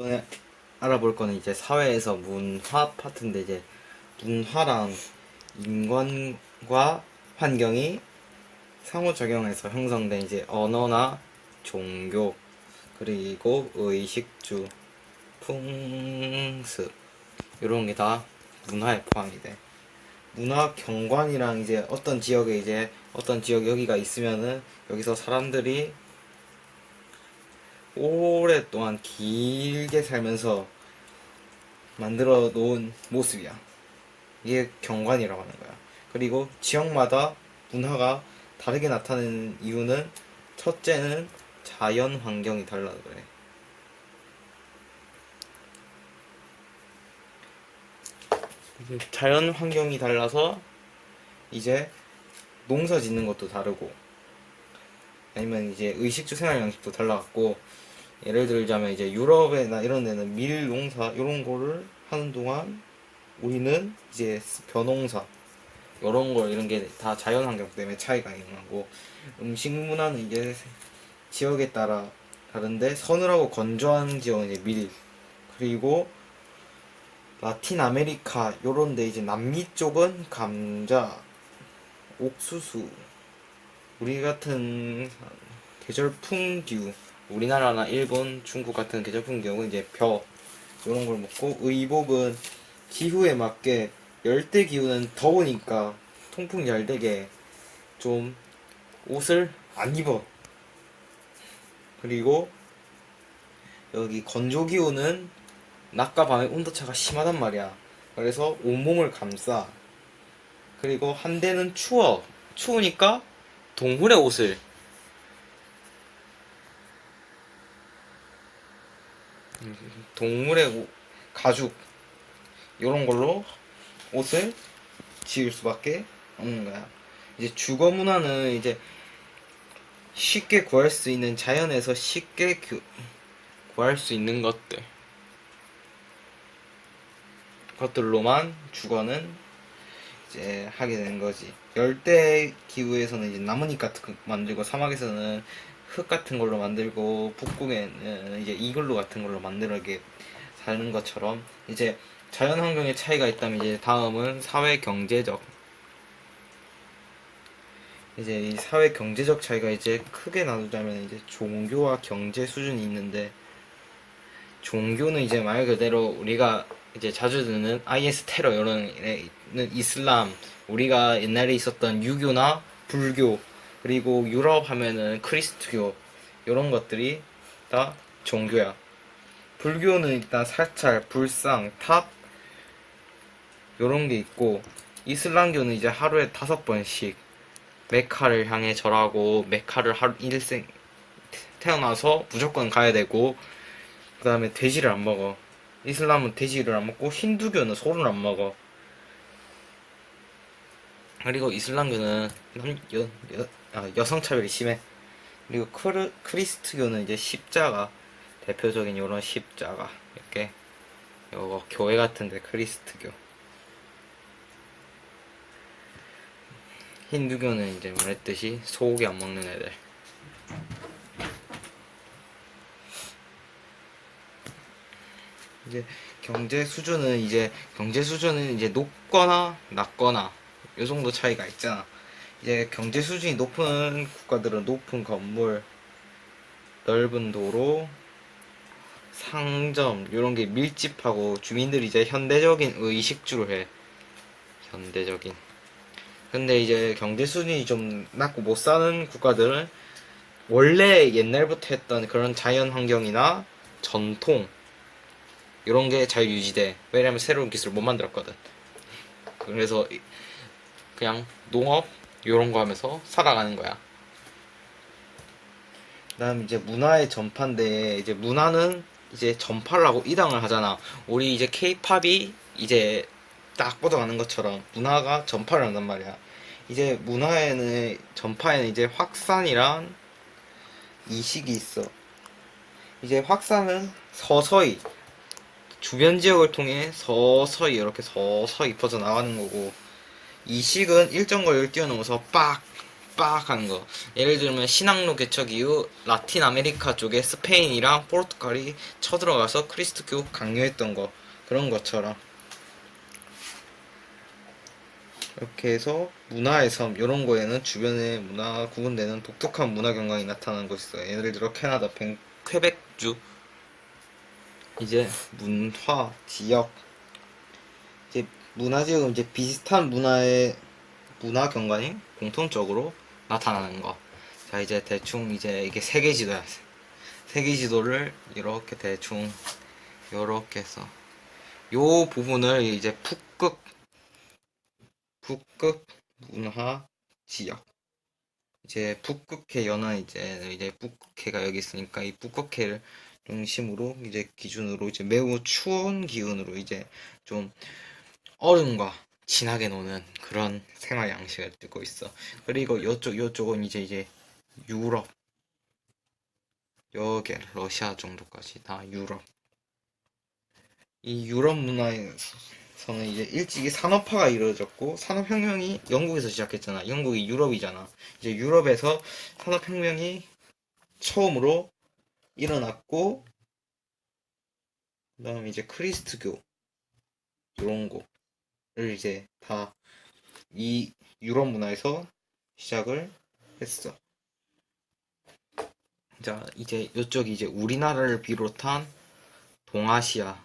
이번에 알아볼 거는 이제 사회에서 문화 파트인데 이제 문화랑 인권과 환경이 상호작용해서 형성된 이제 언어나 종교 그리고 의식주 풍습 이런 게 다 문화에 포함이 돼. 문화 경관이랑 이제 어떤 지역에 이제 어떤 지역 여기가 있으면은 여기서 사람들이 오랫동안 길게 살면서 만들어 놓은 모습이야. 이게 경관이라고 하는 거야. 그리고 지역마다 문화가 다르게 나타나는 이유는 첫째는 자연 환경이 달라서 그래. 자연 환경이 달라서 이제 농사 짓는 것도 다르고 아니면 이제 의식주 생활 양식도 달라갖고 예를 들자면 이제 유럽이나 이런 데는 밀 농사 이런 거를 하는 동안 우리는 이제 벼농사 이런 거 이런 게 다 자연 환경 때문에 차이가 있는 거고 음식 문화는 이제 지역에 따라 다른데 서늘하고 건조한 지역은 이제 밀 그리고 라틴 아메리카 요런데 이제 남미 쪽은 감자 옥수수 우리 같은 계절풍 기후 우리나라나 일본, 중국 같은 계절풍 기후는 이제 벼 이런 걸 먹고 의복은 기후에 맞게 열대 기후는 더우니까 통풍 잘 되게 좀 옷을 안 입어. 그리고 여기 건조 기후는 낮과 밤의 온도차가 심하단 말이야. 그래서 온몸을 감싸. 그리고 한대는 추워. 추우니까 동물의 옷을 동물의 오- 가죽 이런 걸로 옷을 지을 수밖에 없는 거야. 이제 주거 문화는 이제 쉽게 구할 수 있는 자연에서 쉽게 구, 구할 수 있는 것들 것들로만 주거는 이제 하게 되는 거지. 열대 기후에서는 이제 나뭇잎 같은 거 만들고 사막에서는 흙 같은 걸로 만들고 북극에는 이제 이글루 같은 걸로 만들게 사는 것처럼 이제 자연 환경의 차이가 있다면 이제 다음은 사회 경제적 이제 이 사회 경제적 차이가 이제 크게 나누자면 이제 종교와 경제 수준이 있는데 종교는 이제 말 그대로 우리가 이제 자주 듣는 IS 테러 이런 이슬람 우리가 옛날에 있었던 유교나 불교 그리고 유럽 하면은 크리스트교 이런 것들이 다 종교야. 불교는 일단 사찰, 불상, 탑 이런 게 있고 이슬람교는 이제 하루에 다섯 번씩 메카를 향해 절하고 메카를 하루 일생 태어나서 무조건 가야 되고 그 다음에 돼지를 안 먹어. 이슬람은 돼지를 안 먹고 힌두교는 소를 안 먹어. 그리고 이슬람교는 남, 여, 여, 아, 여성 차별이 심해. 그리고 크르, 크리스트교는 이제 십자가 대표적인 이런 십자가 이렇게 요거 교회 같은데 크리스트교. 힌두교는 이제 말했듯이 소고기 안 먹는 애들. 이제 경제 수준은 이제 경제 수준은 이제 높거나 낮거나 요 정도 차이가 있잖아. 이제 경제 수준이 높은 국가들은 높은 건물, 넓은 도로, 상점 이런 게 밀집하고 주민들이 이제 현대적인 의식주를 해. 현대적인. 근데 이제 경제 수준이 좀 낮고 못 사는 국가들은 원래 옛날부터 했던 그런 자연 환경이나 전통 이런 게 잘 유지돼. 왜냐면 새로운 기술을 못 만들었거든. 그래서 이- 그냥 농업 이런 거 하면서 살아가는 거야. 그다음 이제 문화의 전파인데 이제 문화는 이제 전파를 하고 이당을 하잖아. 우리 이제 케이팝이 이제 딱 뻗어가는 것처럼 문화가 전파를 한단 말이야. 이제 문화에는 전파에는 이제 확산이란 이식이 있어. 이제 확산은 서서히 주변 지역을 통해 서서히 이렇게 서서히 퍼져 나가는 거고 이 식은 일정 거리를 뛰어넘어서 빡 빡 하는 거. 예를 들면 신항로 개척 이후 라틴 아메리카 쪽에 스페인이랑 포르투갈이 쳐들어가서 크리스트교 강요했던 거 그런 것처럼 이렇게 해서 문화의 섬 이런 거에는 주변의 문화 구분되는 독특한 문화 경향이 나타나는 것이 있어요. 예를 들어 캐나다 벤, 퀘벡주 이제 문화 지역 이제 문화 지역은 이제 비슷한 문화의 문화 경관이 공통적으로 나타나는 거. 자 이제 대충 이제 이게 세계 지도야. 세계 지도를 이렇게 대충 이렇게 해서 요 부분을 이제 북극 북극 문화 지역 이제 북극해 연안 이제 이제 북극해가 여기 있으니까 이 북극해를 중심으로 이제 기준으로 이제 매우 추운 기운으로 이제 좀 얼음과 진하게 노는 그런 생활 양식을 띠고 있어. 그리고 요쪽 요쪽은 이제 이제 유럽 여기 러시아 정도까지 다 유럽. 이 유럽 문화에서는 이제 일찍이 산업화가 이루어졌고 산업혁명이 영국에서 시작했잖아. 영국이 유럽이잖아. 이제 유럽에서 산업혁명이 처음으로 일어났고 그 다음에 이제 크리스트교 이런 거를 이제 다 이 유럽 문화에서 시작을 했어. 자, 이제 이쪽이 이제 우리나라를 비롯한 동아시아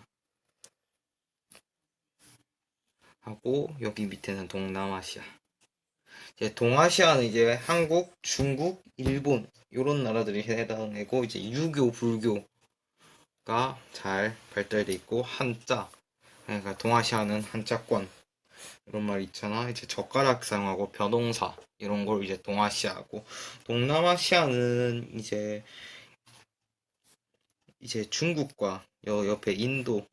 하고 여기 밑에는 동남아시아. 이제 동아시아는 이제 한국, 중국, 일본 이런 나라들이 해당되고 이제 유교, 불교가 잘 발달돼 있고 한자. 그러니까 동아시아는 한자권 이런 말 있잖아. 이제 젓가락 사용하고 벼동사 이런 걸 이제 동아시아고 동남아시아는 이제 이제 중국과 여 옆에 인도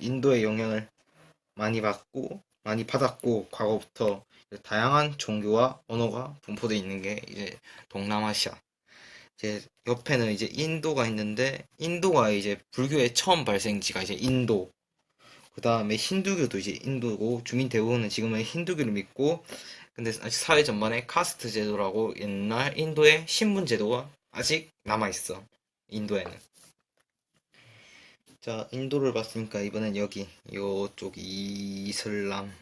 인도의 영향을 많이 받고 많이 받았고 과거부터 다양한 종교와 언어가 분포되어 있는 게 이제 동남아시아. 이제 옆에는 이제 인도가 있는데 인도가 이제 불교의 처음 발생지가 이제 인도. 그 다음에 힌두교도 이제 인도고 주민 대부분은 지금은 힌두교를 믿고 근데 아직 사회 전반에 카스트 제도라고 옛날 인도의 신분 제도가 아직 남아 있어. 인도에는. 자, 인도를 봤으니까 이번엔 여기 요쪽 이슬람.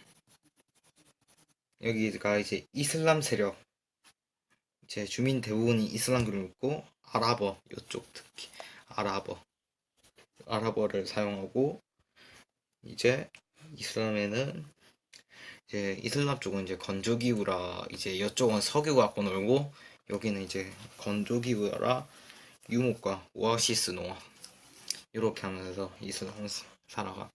여기가 이제 이슬람 세력. 제 주민 대부분이 이슬람교를 믿고 아랍어 요쪽 특히 아랍어. 아랍어를 사용하고 이제 이슬람에는 이제 이슬람 쪽은 이제 건조기구라 이제 이쪽은 석유가 갖고 놀고 여기는 이제 건조기구라 유목과 오아시스 농업 이렇게 하면서 이슬람 살아가.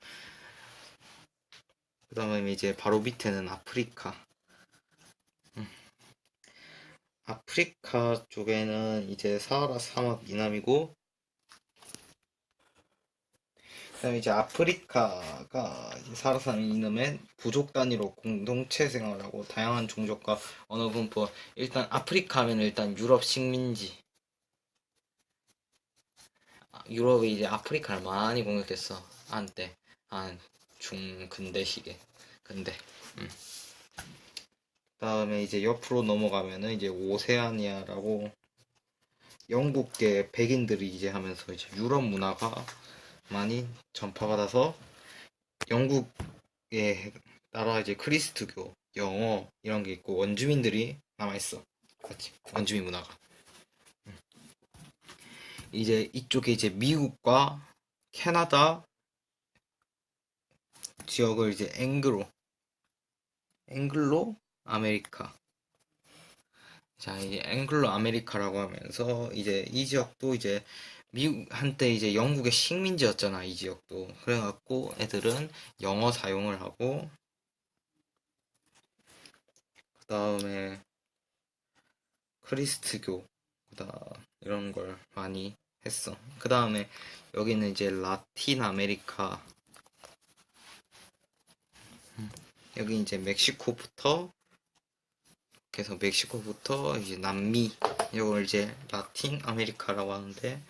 그 다음에 이제 바로 밑에는 아프리카. 음. 아프리카 쪽에는 이제 사하라 사막 이남이고 그다음에 이제 아프리카가 이제 사하라 사막 이남엔 부족 단위로 공동체 생활하고 다양한 종족과 언어 분포. 일단 아프리카 하면 일단 유럽 식민지. 아, 유럽이 이제 아프리카를 많이 공격했어 한때 한 중근대 시대 근데 음. 다음에 이제 옆으로 넘어가면은 이제 오세아니아라고 영국계 백인들이 이제 하면서 이제 유럽 문화가 많이 전파받아서 영국에 따라 이제 크리스트교, 영어 이런 게 있고 원주민들이 남아 있어. 같이 원주민 문화가. 음. 이제 이쪽에 이제 미국과 캐나다 지역을 이제 앵그로 앵글로 아메리카 자 이제 앵글로 아메리카라고 하면서 이제 이 지역도 이제 미국 한때 이제 영국의 식민지였잖아 이 지역도 그래갖고 애들은 영어 사용을 하고 그 다음에 크리스트교 그다음 이런 걸 많이 했어. 그 다음에 여기는 이제 라틴 아메리카. 여기 이제 멕시코부터 그래서 멕시코부터 이제 남미. 이걸 이제 라틴 아메리카라고 하는데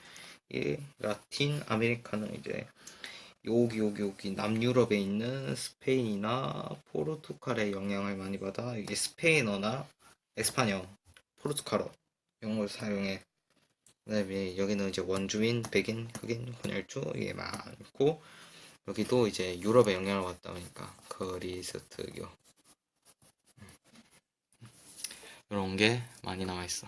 이 라틴 아메리카는 이제 여기 여기 여기 남유럽에 있는 스페인이나 포르투갈의 영향을 많이 받아. 이게 스페인어나 에스파뇰 포르투갈어. 영어를 사용해. 그다음에 여기는 이제 원주민, 백인, 흑인, 혼혈주 이게 많고 여기도 이제 유럽의 영향을 받다 보니까 그리스트교 이런 게 많이 나와 있어.